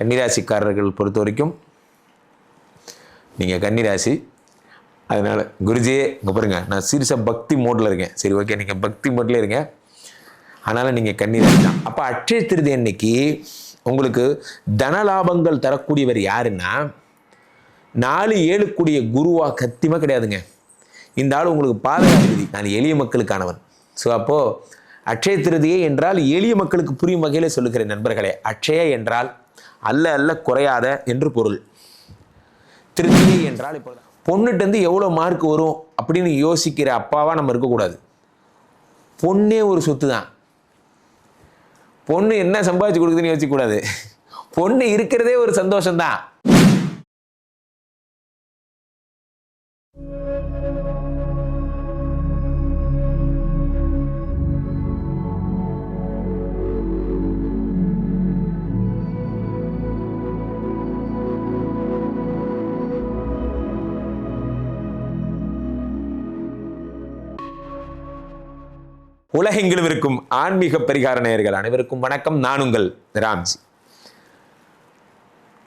கன்னிராசிக்காரர்கள் பொறுத்த வரைக்கும் நீங்கள் கன்னிராசி. அதனால் குருஜியே இங்கே பாருங்க நான் சீரியஸாக பக்தி மோடில் இருக்கேன். சரி ஓகே நீங்கள் பக்தி மோடில் இருங்க. அதனால் நீங்கள் கன்னிராசி தான். அப்போ அட்சய திருதி அன்னைக்கு உங்களுக்கு தன லாபங்கள் தரக்கூடியவர் யாருன்னா நாலு ஏழு கூடிய குருவா கத்தியமா கிடையாதுங்க. இந்த ஆள் உங்களுக்கு பாதுகாப்பு நான் எளிய மக்களுக்கானவன். ஸோ அப்போது அட்சய திருதியை என்றால் எளிய மக்களுக்கு புரியும் வகையில் சொல்லுகிறேன் நண்பர்களே. அட்சய என்றால் அல்ல அல்ல குறையாத என்று பொருள். திருச்சி என்றால் இப்போ பொண்ணுட்டேருந்து எவ்வளோ மார்க் வரும் அப்படின்னு யோசிக்கிற அப்பாவாக நம்ம இருக்கக்கூடாது. பொண்ணே ஒரு சொத்து தான் பொண்ணு என்ன சம்பாதிச்சு கொடுக்குதுன்னு யோசிக்கக்கூடாது. பொண்ணு இருக்கிறதே ஒரு சந்தோஷம்தான். உலகெங்கிலும் இருக்கும் ஆன்மீக பரிகார நேயர்கள் அனைவருக்கும் வணக்கம். நான் உங்கள் ராம்ஜி.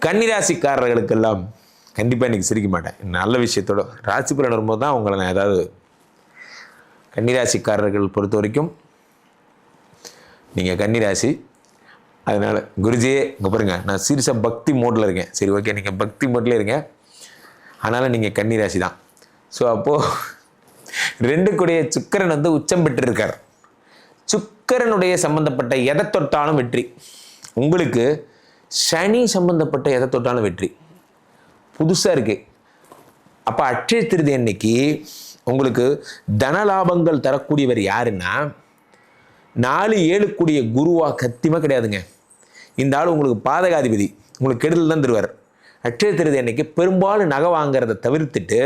கன்னிராசிக்காரர்களுக்கெல்லாம் கண்டிப்பாக இன்னைக்கு சிரிக்க மாட்டேன். நல்ல விஷயத்தோட ராசி பலன் வரும்போது தான் உங்களை நான் ஏதாவது கன்னிராசிக்காரர்கள் பொறுத்த வரைக்கும் நீங்கள் கன்னிராசி. அதனால் குருஜியே இங்கே பாருங்க நான் சீரியஸாக பக்தி மோட்டில் இருக்கேன். சரி ஓகே நீங்கள் பக்தி மோட்ல இருங்க. அதனால் நீங்கள் கன்னிராசி தான். ஸோ அப்போது ரெண்டு கூடிய சுக்கரன் வந்து உச்சம் பெற்றிருக்கார். சுக்கரனுடைய சம்பந்தப்பட்ட எதை தொட்டாலும் வெற்றி. உங்களுக்கு சனி சம்பந்தப்பட்ட எதை தொட்டாலும் வெற்றி. புதுசாக இருக்கு. அப்போ அட்சய திருதி அன்னைக்கு உங்களுக்கு தனலாபங்கள் தரக்கூடியவர் யாருன்னா நாலு ஏழு கூடிய குருவா கத்தியமாக கிடையாதுங்க. இந்த ஆள் உங்களுக்கு பாதகாதிபதி. உங்களுக்கு கெடுதல் தான் தருவார். அட்சய திருதி அன்னைக்கு பெரும்பாலும் நகை வாங்கிறத தவிர்த்துட்டு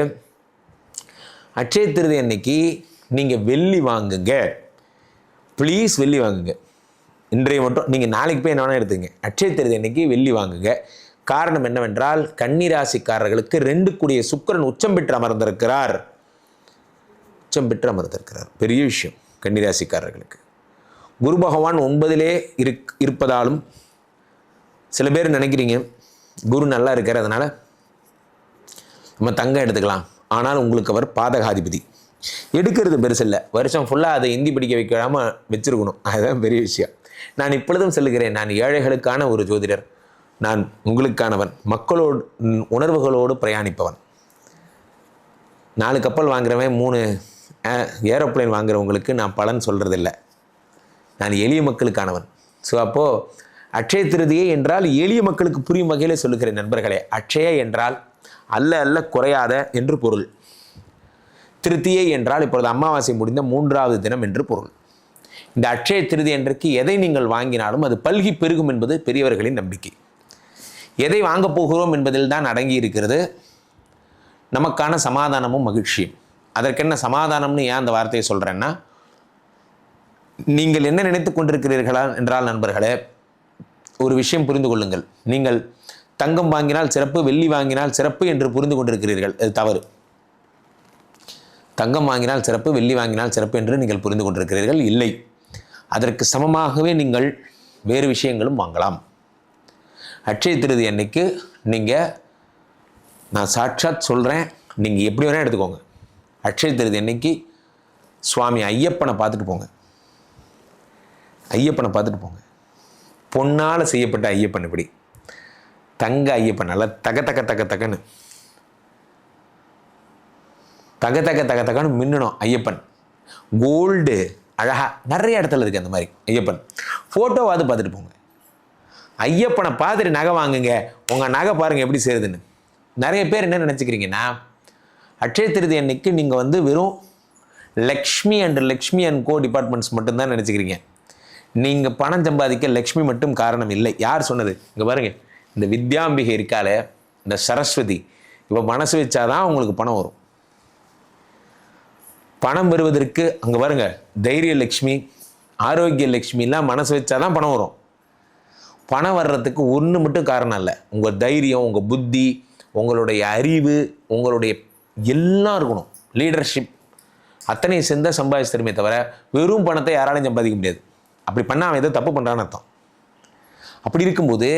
அட்சய திருதி அன்னைக்கு நீங்கள் வெள்ளி வாங்குங்க. ப்ளீஸ் வெள்ளி வாங்குங்க. இன்றைய மட்டும் நீங்கள் நாளைக்கு போய் என்ன வேணால் எடுத்துங்க. அட்சய திருதி அன்னைக்கு வெள்ளி வாங்குங்க. காரணம் என்னவென்றால் கன்னிராசிக்காரர்களுக்கு ரெண்டு கூடிய சுக்கரன் உச்சம் பெற்று அமர்ந்திருக்கிறார். உச்சம் பெற்று அமர்ந்திருக்கிறார். பெரிய விஷயம் கன்னிராசிக்காரர்களுக்கு. குரு பகவான் ஒன்பதிலே இருக் இருப்பதாலும் சில பேர் நினைக்கிறீங்க குரு நல்லா இருக்கார் அதனால் நம்ம தங்கம் எடுத்துக்கலாம். ஆனால் உங்களுக்கு அவர் பாதகாதிபதி. எடுக்கிறது பெருசு இல்லை. வருஷம் ஃபுல்லாக அதை ஹிந்தி படிக்க வைக்காம வச்சிருக்கணும். அதுதான் பெரிய விஷயம். நான் இப்பொழுதும் சொல்லுகிறேன் நான் ஏழைகளுக்கான ஒரு ஜோதிடர். நான் உங்களுக்கானவன். மக்களோடு உணர்வுகளோடு பிரயாணிப்பவன். நாலு கப்பல் வாங்குறவன் மூணு ஏரோப்ளேன் வாங்குறவங்களுக்கு நான் பலன் சொல்கிறதில்ல நான் எளிய மக்களுக்கானவன். ஸோ அப்போது அக்ஷய திருதியை என்றால் எளிய மக்களுக்கு புரியும் வகையில் சொல்லுகிறேன் நண்பர்களே. அக்ஷய என்றால் அல்ல அல்ல குறையாத என்று பொருள். திருத்தியை என்றால் இப்பொழுது அமாவாசை முடிந்த மூன்றாவது தினம் என்று பொருள். இந்த அட்சய திருதி அன்றைக்கு எதை நீங்கள் வாங்கினாலும் அது பல்கி பெருகும் என்பது பெரியவர்களின் நம்பிக்கை. எதை வாங்கப் போகிறோம் என்பதில் தான் அடங்கி இருக்கிறது. நமக்கான சமாதானமும் மகிழ்ச்சியும். அதற்கென்ன சமாதானம்னு ஏன் அந்த வார்த்தையை சொல்கிறேன்னா நீங்கள் என்ன நினைத்து கொண்டிருக்கிறீர்களா என்றால் நண்பர்களே ஒரு விஷயம் புரிந்து கொள்ளுங்கள். நீங்கள் தங்கம் வாங்கினால் சிறப்பு வெள்ளி வாங்கினால் சிறப்பு என்று புரிந்து கொண்டிருக்கிறீர்கள். அது தவறு. தங்கம் வாங்கினால் சிறப்பு வெள்ளி வாங்கினால் சிறப்பு என்று நீங்கள் புரிந்து கொண்டிருக்கிறீர்கள். இல்லை. அதற்கு சமமாகவே நீங்கள் வேறு விஷயங்களும் வாங்கலாம். அட்சய திருதி அன்னைக்கு நீங்கள் நான் சாட்சாத் சொல்கிறேன் நீங்கள் எப்படி வேணால் எடுத்துக்கோங்க. அட்சய திருதி அன்னைக்கு சுவாமி ஐயப்பனை பார்த்துட்டு போங்க. ஐயப்பனை பார்த்துட்டு போங்க. பொன்னால் செய்யப்பட்ட ஐயப்பன் இப்படி. தங்க ஐயப்பன் நல்லா தக தக்க தக்க தக்கன்னு தக தக தக தகன்னு மின்னணும் ஐயப்பன். கோல்டு அழகா நிறைய இடத்துல இருக்குது அந்த மாதிரி ஐயப்பன். ஃபோட்டோவாவது பார்த்துட்டு போங்க. ஐயப்பனை பார்த்துட்டு நகை வாங்குங்க. உங்கள் நகை பாருங்கள் எப்படி சேருதுன்னு. நிறைய பேர் என்ன நினச்சிக்கிறீங்கன்னா அட்சய திருதி அன்னைக்கு நீங்கள் வந்து வெறும் Lakshmi and Lakshmi and co departments மட்டும்தான் நினச்சிக்கிறீங்க. நீங்கள் பணம் சம்பாதிக்க லக்ஷ்மி மட்டும் காரணம் இல்லை. யார் சொன்னது? இங்கே பாருங்கள் இந்த வித்யாம்பிகை இருக்கால இந்த சரஸ்வதி. இப்போ மனசு வச்சாதான் உங்களுக்கு பணம் வரும். பணம் வருவதற்கு அங்கே பாருங்க தைரிய லக்ஷ்மி ஆரோக்கிய லக்ஷ்மிலாம் மனசு வச்சாதான் பணம் வரும். பணம் வர்றதுக்கு ஒன்று மட்டும் காரணம் இல்லை. உங்கள் தைரியம் உங்கள் புத்தி உங்களுடைய அறிவு உங்களுடைய எல்லாம் இருக்கணும். லீடர்ஷிப் அத்தனை சேர்ந்த சம்பாதிச்சு தருமே தவிர வெறும் பணத்தை யாராலையும் சம்பாதிக்க முடியாது. அப்படி பண்ணால் அவன் ஏதோ தப்பு பண்ணுறான்னு அர்த்தம். அப்படி இருக்கும்போது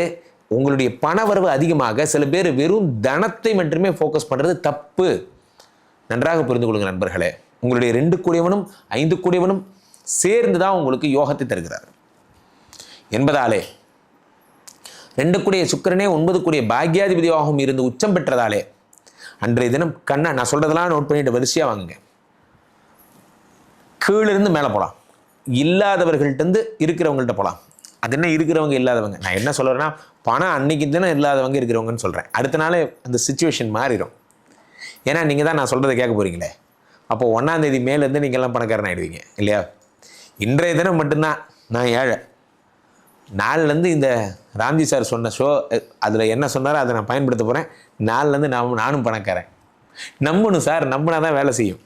உங்களுடைய பணவரவு அதிகமாக சில பேர் வெறும் தனத்தை மட்டுமே ஃபோக்கஸ் பண்ணுறது தப்பு. நன்றாக புரிந்து கொள்ளுங்க நண்பர்களே. உங்களுடைய ரெண்டு கூடியவனும் ஐந்து கூடியவனும் சேர்ந்து தான் உங்களுக்கு யோகத்தை தருகிறார். என்பதாலே ரெண்டு கூடிய சுக்கிரனே ஒன்பது கூடிய பாக்யாதிபதியாகவும் இருந்து உச்சம் பெற்றதாலே அன்றைய தினம் கண்ணா நான் சொல்கிறதெல்லாம் நோட் பண்ணிட்டு வரிசையாக வாங்குங்க. கீழிருந்து மேலே போகலாம் இல்லாதவர்கள்ட்டேருந்து இருக்கிறவங்கள்ட்ட போகலாம் அது என்ன இருக்கிறவங்க இல்லாதவங்க? நான் என்ன சொல்கிறேன்னா பணம் அன்னைக்கு தினம் இல்லாதவங்க இருக்கிறவங்கன்னு சொல்கிறேன் அடுத்த நாளே அந்த சுச்சுவேஷன் மாறிடும் ஏன்னா நீங்கள் தான் நான் சொல்கிறத கேட்க போகிறீங்களே அப்போ ஒன்றாந்தேதி மேலேருந்து நீங்கள்லாம் பணக்காரன் ஆகிடுவீங்க இல்லையா? இன்றைய தினம் மட்டும்தான் நான் ஏழை. நாலுலேருந்து இந்த ராம்ஜி சார் சொன்ன ஷோ அதில் என்ன சொன்னாரோ அதை நான் பயன்படுத்த போகிறேன் நாலுலேருந்து நான் நானும் பணக்காரன். நம்பணும் சார் நம்பினா தான் வேலை செய்யும்.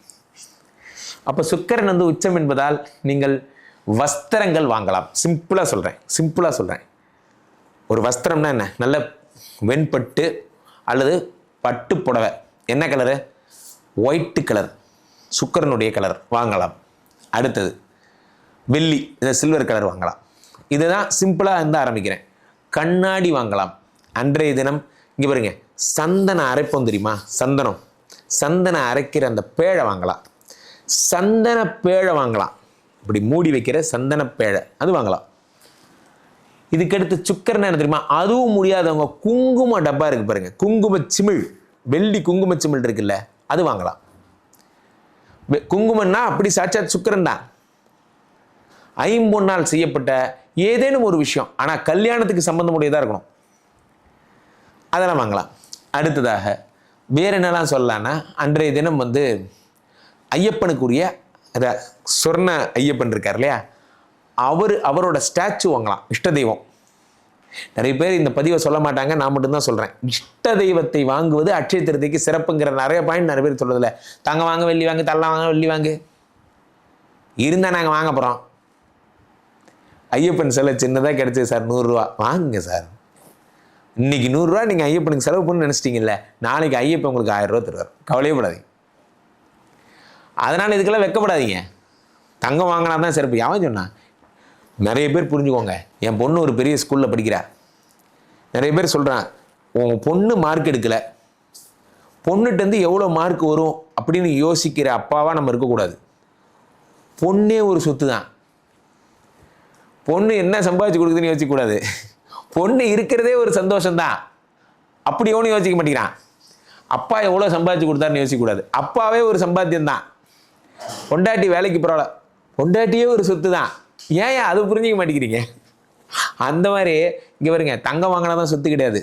அப்போ சுக்கரன் வந்து உச்சம் என்பதால் நீங்கள் வஸ்திரங்கள் வாங்கலாம். சிம்பிளாக சொல்கிறேன் சிம்பிளாக சொல்கிறேன் ஒரு வஸ்திரம்னா என்ன? நல்ல வெண்பட்டு அல்லது பட்டு புடவை. என்ன கலரு ஒயிட்டு கலர் சுக்கரனுடைய கலர் வாங்கலாம். அடுத்தது வெள்ளி இந்த சில்வர் கலர் வாங்கலாம். இதுதான் சிம்பிளாக இருந்து ஆரம்பிக்கிறேன். கண்ணாடி வாங்கலாம். அன்றைய தினம் இங்கே பாருங்க சந்தனம் அரைப்போம் தெரியுமா? சந்தனம். சந்தனம் அரைக்கிற அந்த பேழை வாங்கலாம். சந்தன பேழை வாங்கலாம். இப்படி மூடி வைக்கிற சந்தன பேழை அது வாங்கலாம். இதுக்கடுத்து சுக்கரன் என்ன தெரியுமா? அதுவும் முடியாதவங்க குங்கும டப்பா இருக்கு பாருங்க. குங்கும சிமிழ். வெள்ளி குங்கும சிமிழ் இருக்குல்ல அது வாங்கலாம். குங்குமன்னா அப்படி சாட்சாத் சுக்கரன் தான். ஐம்பொன்னால் செய்யப்பட்ட ஏதேனும் ஒரு விஷயம் ஆனால் கல்யாணத்துக்கு சம்பந்தமுடையதாக இருக்கணும். அதெல்லாம் வாங்கலாம். அடுத்ததாக வேற என்னெல்லாம் சொல்லலான்னா அன்றைய தினம் வந்து ஐயப்பனுக்குரிய அதை சொர்ண ஐயப்பன் இருக்கார் இல்லையா? அவர் அவரோட ஸ்டாச்சு வாங்கலாம் இஷ்ட தெய்வம். நிறைய பேர் இந்த பதிவை சொல்ல மாட்டாங்க நான் மட்டும்தான் சொல்கிறேன் இஷ்ட தெய்வத்தை வாங்குவது அட்சய திருத்தைக்கு சிறப்புங்கிற நிறைய பாயிண்ட் நிறைய பேர் சொல்கிறதில்ல தங்க வாங்க வெள்ளி வாங்க தள்ள வாங்க வெள்ளி வாங்க. இருந்தால் நாங்கள் வாங்க போகிறோம் ஐயப்பன் சிலை சின்னதாக கிடைச்சது சார் நூறுரூவா வாங்குங்க சார். இன்னைக்கு நூறுரூவா நீங்கள் ஐயப்பனுக்கு செலவு பண்ணு நினச்சிட்டிங்கல்ல நாளைக்கு ஐயப்பன் உங்களுக்கு ஆயிரம் ரூபா தருவார். கவலையே படாதீங்க. அதனால் இதுக்கெல்லாம் வெக்கப்படாதீங்க. தங்கம் வாங்கினா தான் சிறப்பு. யாவன் சொன்னா நிறைய பேர் புரிஞ்சுக்கோங்க. என் பொண்ணு ஒரு பெரிய ஸ்கூலில் படிக்கிறா. நிறைய பேர் சொல்கிறான் உன் பொண்ணு மார்க் எடுக்கலை. பொண்ணுகிட்டேருந்து எவ்வளோ மார்க் வரும்? அப்படின்னு யோசிக்கிற அப்பாவாக நம்ம இருக்கக்கூடாது. பொண்ணே ஒரு சொத்து தான் பொண்ணு என்ன சம்பாதிச்சு கொடுக்குதுன்னு யோசிக்கக்கூடாது. பொண்ணு இருக்கிறதே ஒரு சந்தோஷம்தான். அப்படி எவனும் யோசிக்க மாட்டேங்கிறான். அப்பா எவ்வளோ சம்பாதிச்சு கொடுத்தாருன்னு யோசிக்கக்கூடாது. அப்பாவே ஒரு சம்பாத்தியம் தான் பொண்டாட்டி வேலைக்கு பரவாயில்ல பொண்டாட்டியே ஒரு சொத்து தான் ஏன் அது புரிஞ்சிக்க மாட்டேங்கிறீங்க. அந்த மாதிரி இங்கே பாருங்க தங்கம் வாங்கினா தான் சொத்து கிடையாது.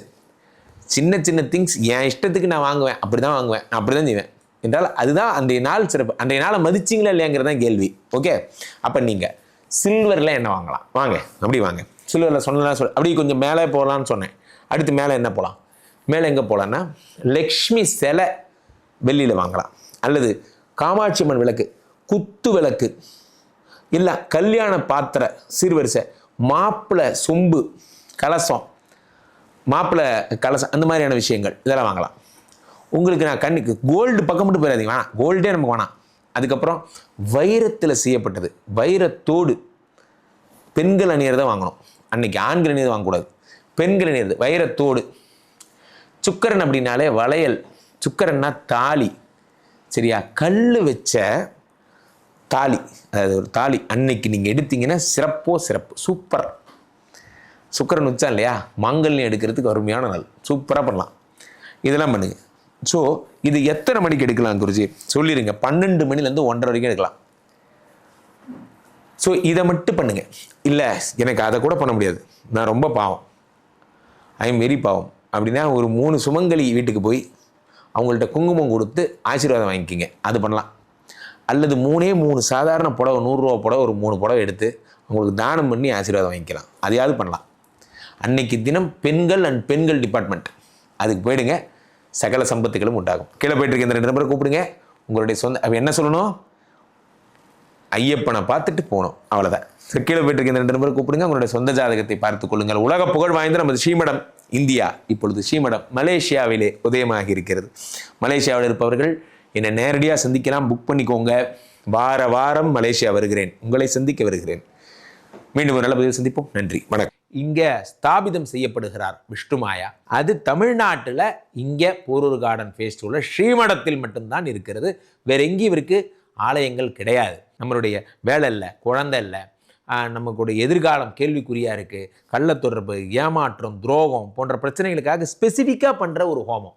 சின்ன சின்ன திங்ஸ் என் இஷ்டத்துக்கு நான் வாங்குவேன். அப்படி தான் வாங்குவேன். நான் அப்படி தான் செய்வேன். என்றால் அதுதான் அன்றைய நாள் சிறப்பு. அன்றைய நாளை மதிச்சிங்களா இல்லையாங்கிறது தான் கேள்வி. ஓகே அப்போ நீங்கள் சில்வரில் என்ன வாங்கலாம். வாங்க அப்படி வாங்க. சில்வரில் சொன்னலாம் சொல் அப்படி கொஞ்சம் மேலே போகலான்னு சொன்னேன். அடுத்து மேலே என்ன போகலாம் மேலே எங்கே போகலான்னா லக்ஷ்மி சிலை வெள்ளியில் வாங்கலாம். அல்லது காமாட்சி அம்மன் விளக்கு குத்து விளக்கு. இல்லை கல்யாண பாத்திர சீர்வரிசை மாப்பிள்ளை சொம்பு கலசம். மாப்பிள்ளை கலசம் அந்த மாதிரியான விஷயங்கள். இதெல்லாம் வாங்கலாம். உங்களுக்கு நான் கண்ணுக்கு கோல்டு பக்கம் மட்டும் போயிடாதீங்க. வேணாம். கோல்டே நமக்கு வேணாம். அதுக்கப்புறம் வைரத்தில் செய்யப்பட்டது. வைரத்தோடு. பெண்கள் அணியறதை வாங்கணும். அன்னைக்கு ஆண்கள் அணியதை வாங்கக்கூடாது. பெண்கள் அணியறது வைரத்தோடு. சுக்கரன் அப்படின்னாலே வளையல். சுக்கரன்னா தாலி. சரியா? கல் வச்ச தாலி அதாவது ஒரு தாலி அன்னைக்கு நீங்கள் எடுத்தீங்கன்னா சிறப்போ சிறப்பு. சூப்பர். சுக்கரன் உச்சா இல்லையா? மாங்கல்யம் எடுக்கிறதுக்கு அருமையான நாள். சூப்பராக பண்ணலாம். இதெல்லாம் பண்ணுங்கள் ஸோ இது எத்தனை மணிக்கு எடுக்கலாம் குருஜி? சொல்லிடுங்க பன்னெண்டு மணிலேருந்து ஒன்றரை வரைக்கும் எடுக்கலாம். ஸோ இதை மட்டும் பண்ணுங்கள் இல்லை எனக்கு அதை கூட பண்ண முடியாது. நான் ரொம்ப பாவம். ஐ எம் வெரி பாவம். அப்படின்னா ஒரு மூணு சுமங்கலி வீட்டுக்கு போய் அவங்கள்ட்ட குங்குமம் கொடுத்து ஆசீர்வாதம் வாங்கிக்கிங்க. அது பண்ணலாம். அல்லது மூணே மூணு சாதாரண புடவை நூறுரூவா புடவை ஒரு மூணு புடவை எடுத்து அவங்களுக்கு தானம் பண்ணி ஆசீர்வாதம் வாங்கிக்கலாம். அதையாவது பண்ணலாம். அன்னைக்கு தினம் பெண்கள் அண்ட் பெண்கள் டிபார்ட்மெண்ட் அதுக்கு போயிடுங்க. சகல சம்பத்துகளும் உண்டாகும். கீழே போயிட்டு இருக்க இந்த ரெண்டு நம்பரை கூப்பிடுங்க. உங்களுடைய சொந்த அப்போ என்ன சொல்லணும்? ஐயப்பனை பார்த்துட்டு போகணும். அவ்வளோதான் சரி, கீழே போயிட்டு இருக்க இந்த ரெண்டு நம்பரை கூப்பிடுங்க. உங்களுடைய சொந்த ஜாதகத்தை பார்த்துக் கொள்ளுங்கள். உலக புகழ் வாய்ந்த நமது ஸ்ரீமடம் இந்தியா. இப்பொழுது ஸ்ரீமடம் மலேசியாவிலே உதயமாகி இருக்கிறது. மலேசியாவில் இருப்பவர்கள் என்னை நேரடியாக சந்திக்கலாம். புக் பண்ணிக்கோங்க. வார வாரம் மலேசியா வருகிறேன். உங்களை சந்திக்க வருகிறேன். மீண்டும் ஒரு நல்ல பதிவு சந்திப்போம். நன்றி. வணக்கம். இங்கே ஸ்தாபிதம் செய்யப்படுகிறார் விஷ்ணுமாயா அது தமிழ்நாட்டில் இங்கே போரூர் கார்டன் ஃபேஸ்டிவலில் ஸ்ரீமடத்தில் மட்டும்தான் இருக்கிறது. வேற எங்கேயும் இவருக்கு ஆலயங்கள் கிடையாது. நம்மளுடைய வேலை இல்லை குழந்தை இல்லை. நமக்குடைய எதிர்காலம் கேள்விக்குறியாக இருக்குது கள்ளத்தொடர்பு ஏமாற்றம் துரோகம் போன்ற பிரச்சனைகளுக்காக ஸ்பெசிஃபிக்காக பண்ணுற ஒரு ஹோமம்.